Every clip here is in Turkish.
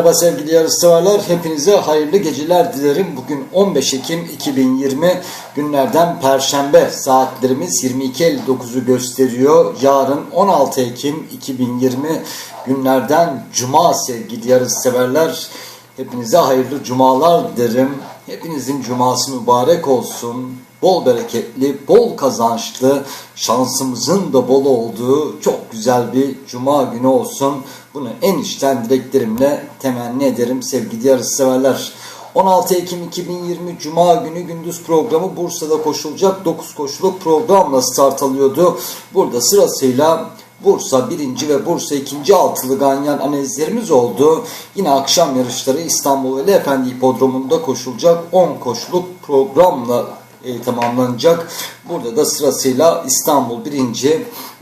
Merhaba sevgili yarışseverler. Hepinize hayırlı geceler dilerim. Bugün 15 Ekim 2020 günlerden Perşembe saatlerimiz 22.59'u gösteriyor. Yarın 16 Ekim 2020 günlerden Cuma sevgili yarışseverler. Hepinize hayırlı cumalar dilerim. Hepinizin cuması mübarek olsun. Bol bereketli, bol kazançlı, şansımızın da bol olduğu çok güzel bir cuma günü olsun. Bunu en içten dileklerimle temenni ederim sevgili yarışseverler. 16 Ekim 2020 Cuma günü gündüz programı Bursa'da koşulacak 9 koşuluk programla start alıyordu. Burada sırasıyla Bursa 1. ve Bursa 2. altılı ganyan analizlerimiz oldu. Yine akşam yarışları İstanbul Veli Efendi Hipodromu'nda koşulacak 10 koşuluk programla e, tamamlanacak. Burada da sırasıyla İstanbul 1.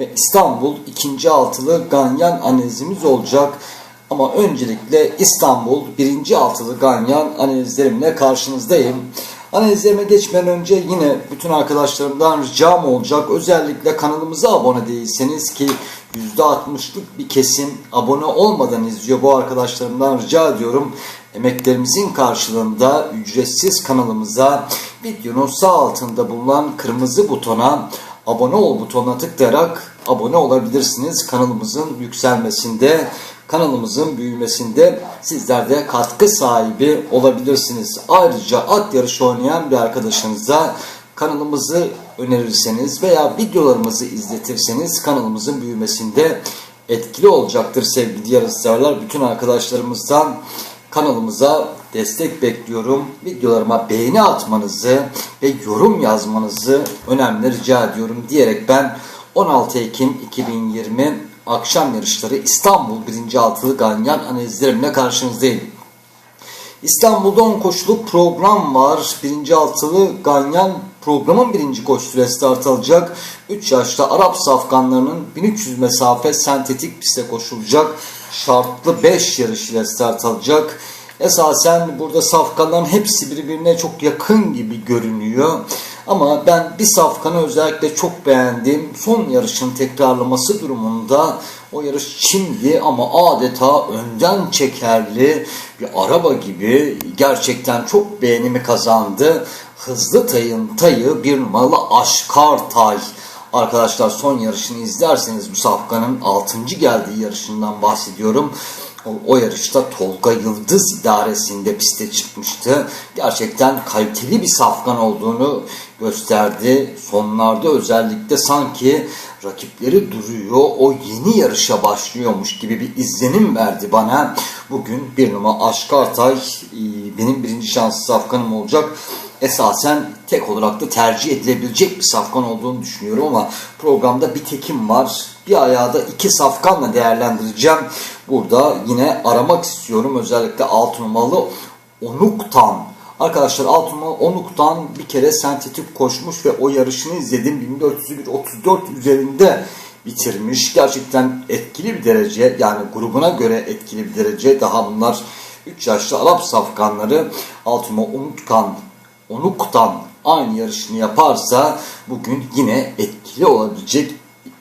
ve İstanbul 2. altılı ganyan analizimiz olacak. Ama öncelikle İstanbul 1. altılı ganyan analizlerimle karşınızdayım. Analizlerime geçmeden önce yine bütün arkadaşlarımdan ricam olacak. Özellikle kanalımıza abone değilseniz ki %60'lık bir kesim abone olmadan izliyor bu arkadaşlarımdan rica ediyorum. Emeklerimizin karşılığında ücretsiz kanalımıza videonun sağ altında bulunan kırmızı butona abone ol butonuna tıklayarak abone olabilirsiniz. Kanalımızın yükselmesinde, kanalımızın büyümesinde sizler de katkı sahibi olabilirsiniz. Ayrıca at yarışı oynayan bir arkadaşınıza kanalımızı önerirseniz veya videolarımızı izletirseniz kanalımızın büyümesinde etkili olacaktır sevgili yarışseverler. Bütün arkadaşlarımızdan kanalımıza destek bekliyorum. Videolarıma beğeni atmanızı ve yorum yazmanızı önemli rica ediyorum diyerek ben 16 Ekim 2020 akşam yarışları İstanbul 1. altılı ganyan analizlerimle karşınızdayım. İstanbul'da 10 koşuluk program var. 1. altılı ganyan programın birinci koşusuyla start alacak. 3 yaşta Arap safkanlarının 1300 mesafe sentetik piste koşulacak. Şartlı 5 yarış ile start alacak. Esasen burada safkanların hepsi birbirine çok yakın gibi görünüyor. Ama ben bir safkanı özellikle çok beğendim. Son yarışın tekrarlaması durumunda o yarış şimdi ama adeta önden çekerli bir araba gibi gerçekten çok beğenimi kazandı. Hızlı tayın tayı bir numaralı Aşkar Tay. Arkadaşlar son yarışını izlerseniz bu safkanın 6. geldiği yarışından bahsediyorum. O, yarışta Tolga Yıldız idaresinde piste çıkmıştı. Gerçekten kaliteli bir safkan olduğunu gösterdi. Sonlarda özellikle sanki rakipleri duruyor. O yeni yarışa başlıyormuş gibi bir izlenim verdi bana. Bugün bir numara Aşkartay benim birinci şanslı safkanım olacak esasen tek olarak da tercih edilebilecek bir safkan olduğunu düşünüyorum ama programda bir tekim var. Bir ayağı da iki safkanla değerlendireceğim. Burada yine aramak istiyorum. Özellikle 6 numaralı Onuk'tan. Arkadaşlar 6 numaralı Onuk'tan bir kere sentetik koşmuş ve o yarışını izledim. 1401-34 üzerinde bitirmiş. Gerçekten etkili bir derece yani grubuna göre etkili bir derece. Daha bunlar 3 yaşlı Arap safkanları 6 numaralı Onuk'tan Onuk'tan aynı yarışını yaparsa bugün yine etkili olabilecek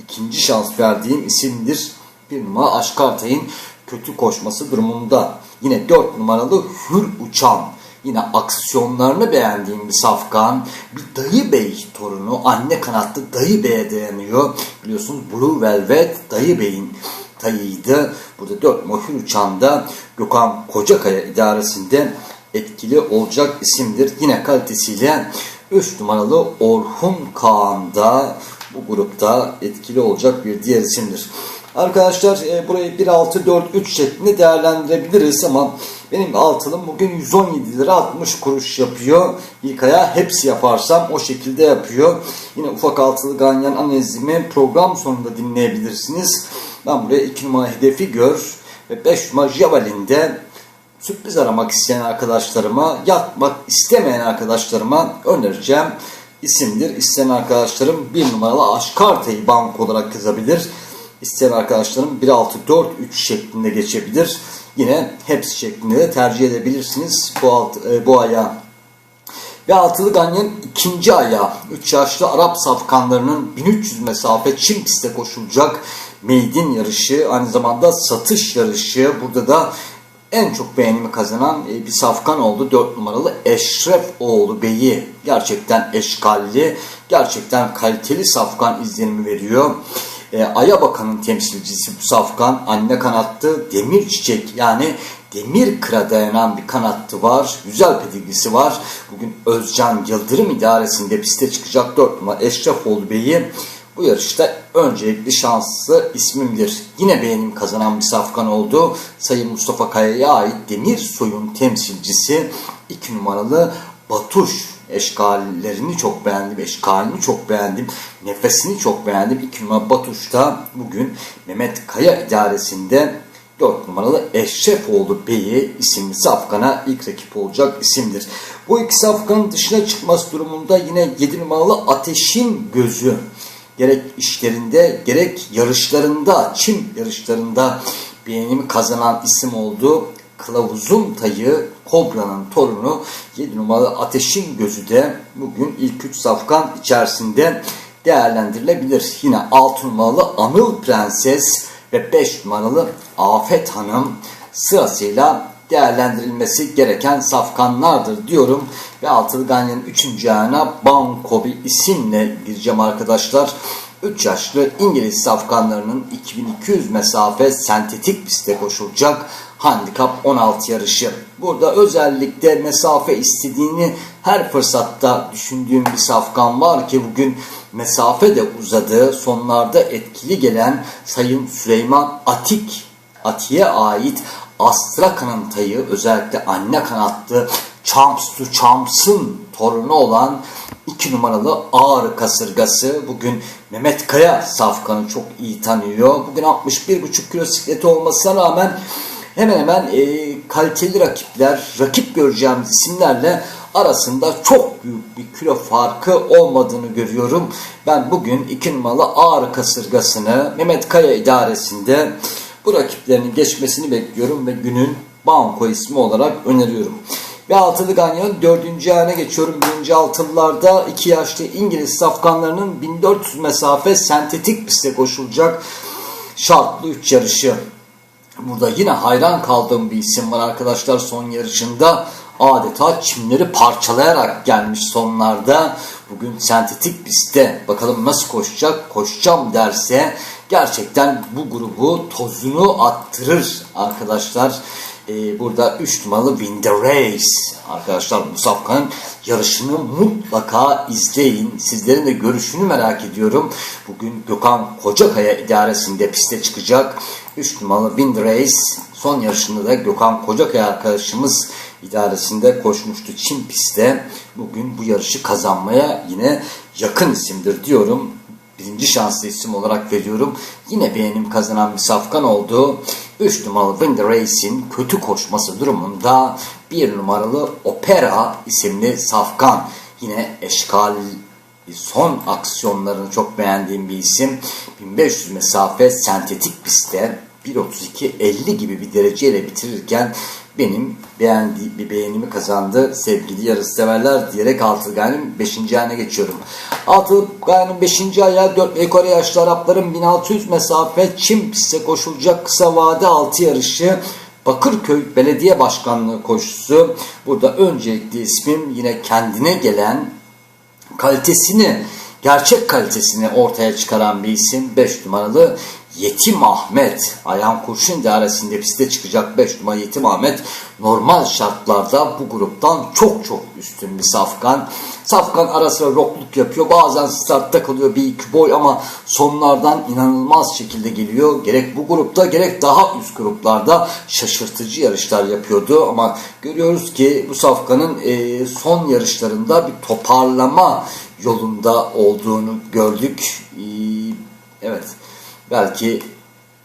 ikinci şans verdiğim isimdir. Bir numara Aşkartay'ın kötü koşması durumunda. Yine dört numaralı Hür Uçan. Yine aksiyonlarını beğendiğim bir safkan. Bir Dayı Bey torunu. Anne kanatlı Dayı Bey'e dayanıyor. Biliyorsunuz Blue Velvet Dayı Bey'in tayıydı. Burada dört Hür Uçan'da Gökhan Kocakaya idaresinde etkili olacak isimdir. Yine kalitesiyle 3 numaralı Orhun Kaan da bu grupta etkili olacak bir diğer isimdir. Arkadaşlar e, burayı 1-6-4-3 şeklinde değerlendirebiliriz ama benim altılım bugün 117 lira 60 kuruş yapıyor. İlk aya hepsi yaparsam o şekilde yapıyor. Yine ufak altılı ganyan analizimi program sonunda dinleyebilirsiniz. Ben buraya 2 numara hedefi gör ve 5 numara Javelin'de sürpriz aramak isteyen arkadaşlarıma, yatmak istemeyen arkadaşlarıma önereceğim isimdir. İsteyen arkadaşlarım bir numaralı Aşkarte'yi bank olarak yazabilir. İsteyen arkadaşlarım 1-6-4-3 şeklinde geçebilir. Yine hepsi şeklinde de tercih edebilirsiniz bu, alt, e, bu ayağı. Ve altılı ganyanın ikinci ayağı 3 yaşlı Arap safkanlarının 1300 mesafe çim piste koşulacak meydin yarışı aynı zamanda satış yarışı. Burada da en çok beğenimi kazanan e, bir safkan oldu. 4 numaralı Eşref oğlu Bey'i. Gerçekten eşkalli, gerçekten kaliteli safkan izlenimi veriyor. E, Aya Bakan'ın temsilcisi bu safkan. Anne kanattı, demir çiçek yani demir kıra dayanan bir kanattı var. Güzel pedigrisi var. Bugün Özcan Yıldırım idaresinde piste çıkacak 4 numara Eşrefoğlu Bey'i bu yarışta öncelikli şanslı ismimdir. Yine beğenim kazanan bir safkan oldu. Sayın Mustafa Kaya'ya ait Demir Soy'un temsilcisi 2 numaralı Batuş eşkallerini çok beğendim. Eşkalini çok beğendim. Nefesini çok beğendim. 2 numara Batuş da bugün Mehmet Kaya idaresinde 4 numaralı Eşrefoğlu Bey'i isimli safkana ilk rakip olacak isimdir. Bu iki safkanın dışına çıkması durumunda yine 7 numaralı Ateşin Gözü gerek işlerinde gerek yarışlarında, çim yarışlarında beğenimi kazanan isim oldu. Kılavuzun tayı Kobra'nın torunu 7 numaralı Ateşin Gözü de bugün ilk 3 safkan içerisinde değerlendirilebilir. Yine 6 numaralı Anıl Prenses ve 5 numaralı Afet Hanım sırasıyla değerlendirilmesi gereken safkanlardır diyorum. Ve Altılı Ganyan'ın 3. ayağına Bankobi isimle gireceğim arkadaşlar. 3 yaşlı İngiliz safkanlarının 2200 mesafe sentetik pistte koşulacak handikap 16 yarışı. Burada özellikle mesafe istediğini her fırsatta düşündüğüm bir safkan var ki bugün mesafe de uzadı. Sonlarda etkili gelen Sayın Süleyman Atik Ati'ye ait Astrakhan'ın tayı özellikle anne kanatlı Champs to Champs'ın torunu olan 2 numaralı Ağrı kasırgası. Bugün Mehmet Kaya safkanı çok iyi tanıyor. Bugün 61,5 kilo sikleti olmasına rağmen hemen hemen e, kaliteli rakipler, rakip göreceğimiz isimlerle arasında çok büyük bir kilo farkı olmadığını görüyorum. Ben bugün 2 numaralı Ağrı kasırgasını Mehmet Kaya idaresinde bu rakiplerinin geçmesini bekliyorum ve günün banko ismi olarak öneriyorum. Ve altılı ganyanın dördüncü ayağına geçiyorum. Birinci altılılarda iki yaşlı İngiliz safkanlarının 1400 mesafe sentetik piste koşulacak şartlı üç yarışı. Burada yine hayran kaldığım bir isim var arkadaşlar son yarışında. Adeta çimleri parçalayarak gelmiş sonlarda. Bugün sentetik pistte bakalım nasıl koşacak. Koşacağım derse gerçekten bu grubu tozunu attırır arkadaşlar. Ee, burada 3 numaralı Win the Race. Arkadaşlar bu safkanın yarışını mutlaka izleyin. Sizlerin de görüşünü merak ediyorum. Bugün Gökhan Kocakaya idaresinde piste çıkacak. 3 numaralı Win the Race. Son yarışında da Gökhan Kocakaya arkadaşımız idaresinde koşmuştu Çin pistte. Bugün bu yarışı kazanmaya yine yakın isimdir diyorum birinci şanslı isim olarak veriyorum. Yine beğenim kazanan bir safkan oldu. 3 numaralı Win the Race'in kötü koşması durumunda 1 numaralı Opera isimli safkan. Yine eşkal son aksiyonlarını çok beğendiğim bir isim. 1500 mesafe sentetik pistte 1.32-50 gibi bir dereceyle bitirirken benim beğendi, bir beğenimi kazandı sevgili yarış severler diyerek Altılgay'ın 5. ayağına geçiyorum. Altılgay'ın 5. ayağı 4 ve yukarı yaşlı Arapların 1600 mesafe Çin piste koşulacak kısa vade 6 yarışı Bakırköy Belediye Başkanlığı koşusu. Burada öncelikli ismim yine kendine gelen kalitesini gerçek kalitesini ortaya çıkaran bir isim 5 numaralı Yetim Ahmet Ayhan Kurşun idaresinde piste çıkacak 5 numara Yetim Ahmet normal şartlarda bu gruptan çok çok üstün bir safkan. Safkan ara sıra rokluk yapıyor. Bazen startta kalıyor bir iki boy ama sonlardan inanılmaz şekilde geliyor. Gerek bu grupta gerek daha üst gruplarda şaşırtıcı yarışlar yapıyordu. Ama görüyoruz ki bu safkanın e, son yarışlarında bir toparlama yolunda olduğunu gördük. Evet. Belki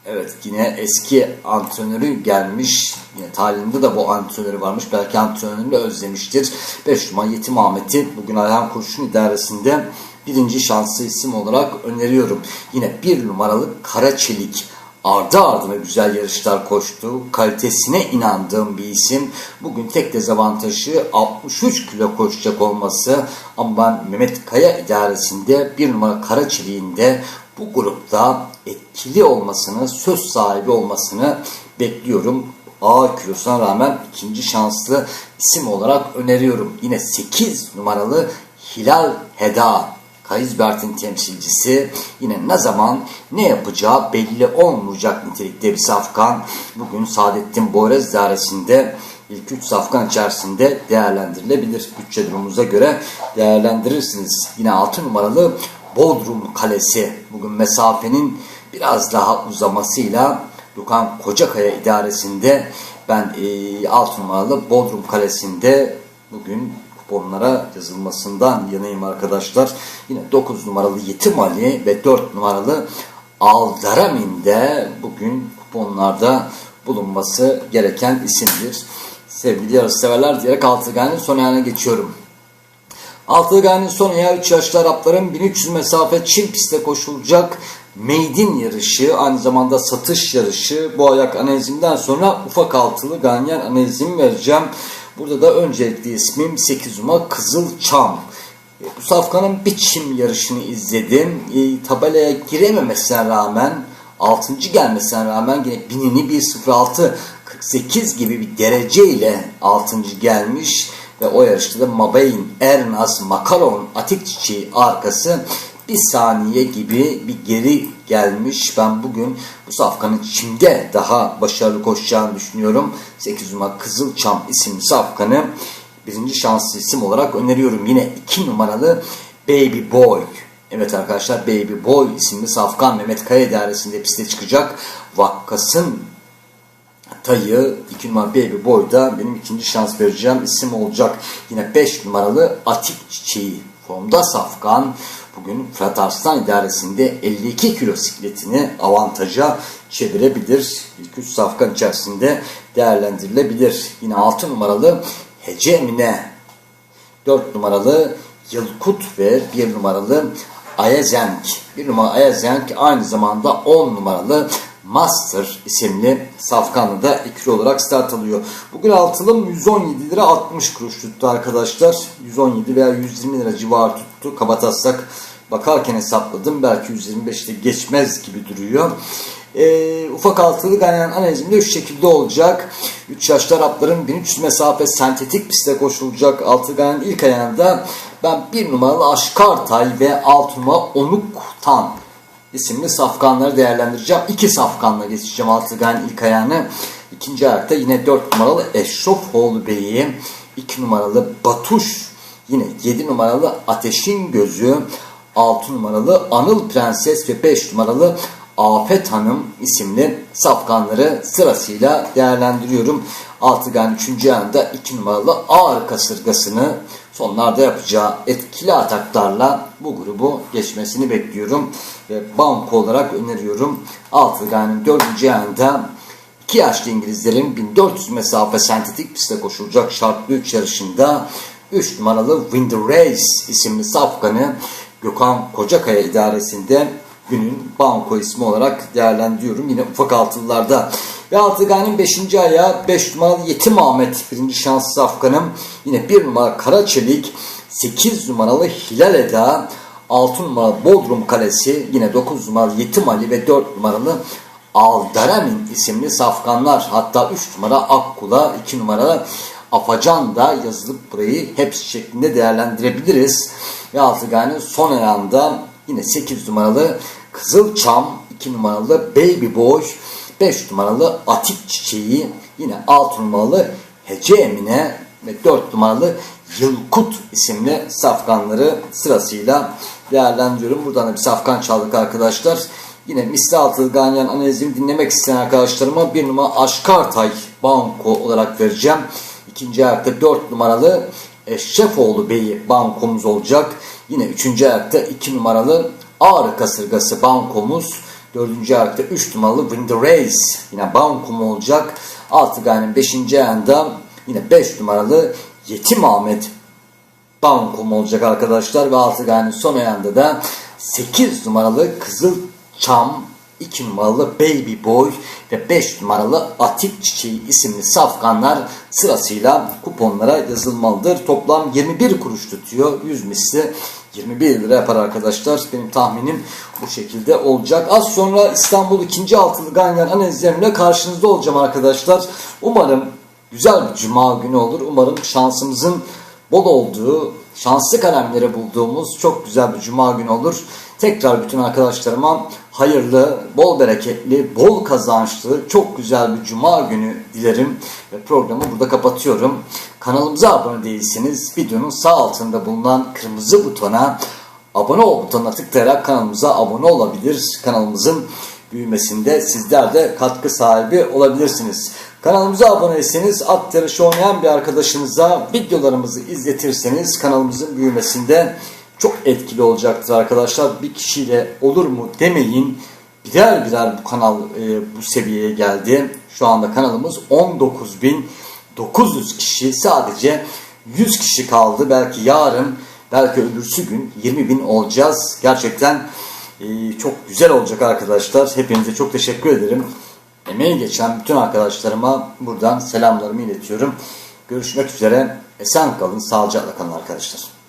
evet yine eski antrenörü gelmiş. Yine talihinde de bu antrenörü varmış. Belki antrenörünü özlemiştir. 5 numara Yetim Ahmet'i bugün Ayhan Kurşun idaresinde birinci şanslı isim olarak öneriyorum. Yine bir numaralı Kara Çelik ardı ardına güzel yarışlar koştu. Kalitesine inandığım bir isim. Bugün tek dezavantajı 63 kilo koşacak olması. Ama ben Mehmet Kaya idaresinde bir numara Kara Çelik'inde bu grupta etkili olmasını, söz sahibi olmasını bekliyorum. ağır kilosuna rağmen ikinci şanslı isim olarak öneriyorum. Yine 8 numaralı Hilal Heda. Kaysbert'in temsilcisi yine ne zaman ne yapacağı belli olmayacak nitelikte bir safkan. Bugün Saadettin Boyrez dairesinde ilk 3 safkan içerisinde değerlendirilebilir. Bütçe durumumuza göre değerlendirirsiniz. Yine 6 numaralı Bodrum Kalesi. Bugün mesafenin biraz daha uzamasıyla Dukan Kocakaya idaresinde ben e, 6 numaralı Bodrum Kalesi'nde bugün kuponlara yazılmasından yanayım arkadaşlar. Yine 9 numaralı Yetim Ali ve 4 numaralı Aldaramin de bugün kuponlarda bulunması gereken isimdir. Sevgili yarışseverler diyerek Altıgan'ın son ayağına geçiyorum. Altıgan'ın son ayağı 3 yaşlı Arapların 1300 mesafe Çin pistte koşulacak Meydin yarışı, aynı zamanda satış yarışı. Bu ayak analizimden sonra ufak altılı ganyan analizimi vereceğim. Burada da öncelikli ismim 8 Uma Kızılçam. E, safkanın biçim yarışını izledim. E, tabelaya girememesine rağmen 6. gelmesine rağmen yine binini 1.06 48 gibi bir derece ile 6. gelmiş ve o yarışta da Mabeyn Ernaz Makaron Atik Çiçeği arkası bir saniye gibi bir geri gelmiş. Ben bugün bu safkanın Çim'de daha başarılı koşacağını düşünüyorum. 8 numara Kızılçam isimli safkanı birinci şanslı isim olarak öneriyorum. Yine 2 numaralı Baby Boy. Evet arkadaşlar Baby Boy isimli safkan Mehmet Kaya idaresinde piste çıkacak. Vakkas'ın Tayı 2 numara Baby Boy'da benim ikinci şans vereceğim isim olacak. Yine 5 numaralı Atik Çiçeği formda safkan. Bugün Fırat Arslan idaresinde 52 kilo sikletini avantaja çevirebilir. İlk 3 safkan içerisinde değerlendirilebilir. Yine 6 numaralı Hece Emine, 4 numaralı Yılkut ve 1 numaralı Ayazenk. 1 numara Ayazenk aynı zamanda 10 numaralı Master isimli safkanlı da ikili olarak start alıyor. Bugün altılım 117 lira 60 kuruş tuttu arkadaşlar. 117 veya 120 lira civarı tuttu. Kabataslak bakarken hesapladım. Belki 125'te geçmez gibi duruyor. E, ufak altılı ganyan analizimde şu şekilde olacak. 3 yaşlı Arapların 1300 mesafe sentetik pistte koşulacak altı ganyan ilk ayağında ben 1 numaralı Aşkartay ve 6 numara Onuktan isimli safkanları değerlendireceğim. İki safkanla geçeceğim Altıgan ilk ayağını. İkinci ayakta yine 4 numaralı Eşrofoğlu Bey'i, 2 numaralı Batuş, yine 7 numaralı Ateşin Gözü, 6 numaralı Anıl Prenses ve 5 numaralı Afet Hanım isimli safkanları sırasıyla değerlendiriyorum. Altıgan 3. ayağında 2 numaralı Ağır Kasırgasını sonlarda yapacağı etkili ataklarla bu grubu geçmesini bekliyorum. Ve banko olarak öneriyorum. Altıgan'ın 4. ayağında 2 yaşlı İngilizlerin 1400 mesafe sentetik pistte koşulacak şartlı 3 yarışında 3 numaralı Wind Race isimli safkanı Gökhan Kocakaya idaresinde günün banko ismi olarak değerlendiriyorum. Yine ufak altılılarda. Ve Altıgan'ın 5. ayağı 5 numaralı Yetim Ahmet birinci şans safkanım. Yine 1 numara Karaçelik, 8 numaralı Hilal Eda, 6 numaralı Bodrum Kalesi, yine 9 numaralı Yetim Ali ve 4 numaralı Aldaramin isimli safkanlar. Hatta 3 numara Akkula, 2 numara Afacan da yazılıp burayı hepsi şeklinde değerlendirebiliriz. Ve Altıgan'ın son ayağında yine 8 numaralı Kızılçam, 2 numaralı Baby Boy, 5 numaralı Atik Çiçeği, yine 6 numaralı Hece Emine ve 4 numaralı Yılkut isimli safkanları sırasıyla değerlendiriyorum. Buradan da bir safkan çaldık arkadaşlar. Yine misli altılı ganyan analizimi dinlemek isteyen arkadaşlarıma bir numara Aşkartay banko olarak vereceğim. İkinci ayakta 4 numaralı Eşrefoğlu Bey'i bankomuz olacak. Yine üçüncü ayakta 2 numaralı Ağrı Kasırgası bankomuz. Dördüncü ayakta 3 numaralı Wind Race yine bankom olacak. Altıgan'ın 5. ayağında yine 5 numaralı Yetim Ahmet bankom olacak arkadaşlar. Ve Altıgan'ın son ayağında da 8 numaralı Kızıl Çam 2 numaralı Baby Boy ve 5 numaralı Atik Çiçeği isimli safkanlar sırasıyla kuponlara yazılmalıdır. Toplam 21 kuruş tutuyor. 100 misli 21 lira yapar arkadaşlar. Benim tahminim bu şekilde olacak. Az sonra İstanbul 2. altılı ganyan analizlerimle karşınızda olacağım arkadaşlar. Umarım güzel bir cuma günü olur. Umarım şansımızın bol olduğu, şanslı kalemleri bulduğumuz çok güzel bir cuma günü olur. Tekrar bütün arkadaşlarıma hayırlı, bol bereketli, bol kazançlı, çok güzel bir cuma günü dilerim. Ve programı burada kapatıyorum. Kanalımıza abone değilseniz videonun sağ altında bulunan kırmızı butona abone ol butonuna tıklayarak kanalımıza abone olabilir. Kanalımızın büyümesinde sizler de katkı sahibi olabilirsiniz. Kanalımıza aboneyseniz at yarışı oynayan bir arkadaşınıza videolarımızı izletirseniz kanalımızın büyümesinde çok etkili olacaktır arkadaşlar. Bir kişiyle olur mu demeyin. Birer birer bu kanal e, bu seviyeye geldi. Şu anda kanalımız 19.900 kişi sadece 100 kişi kaldı. Belki yarın belki öbürsü gün 20.000 olacağız. Gerçekten e, çok güzel olacak arkadaşlar. Hepinize çok teşekkür ederim. Emeği geçen bütün arkadaşlarıma buradan selamlarımı iletiyorum. Görüşmek üzere. Esen kalın, sağlıcakla kalın arkadaşlar.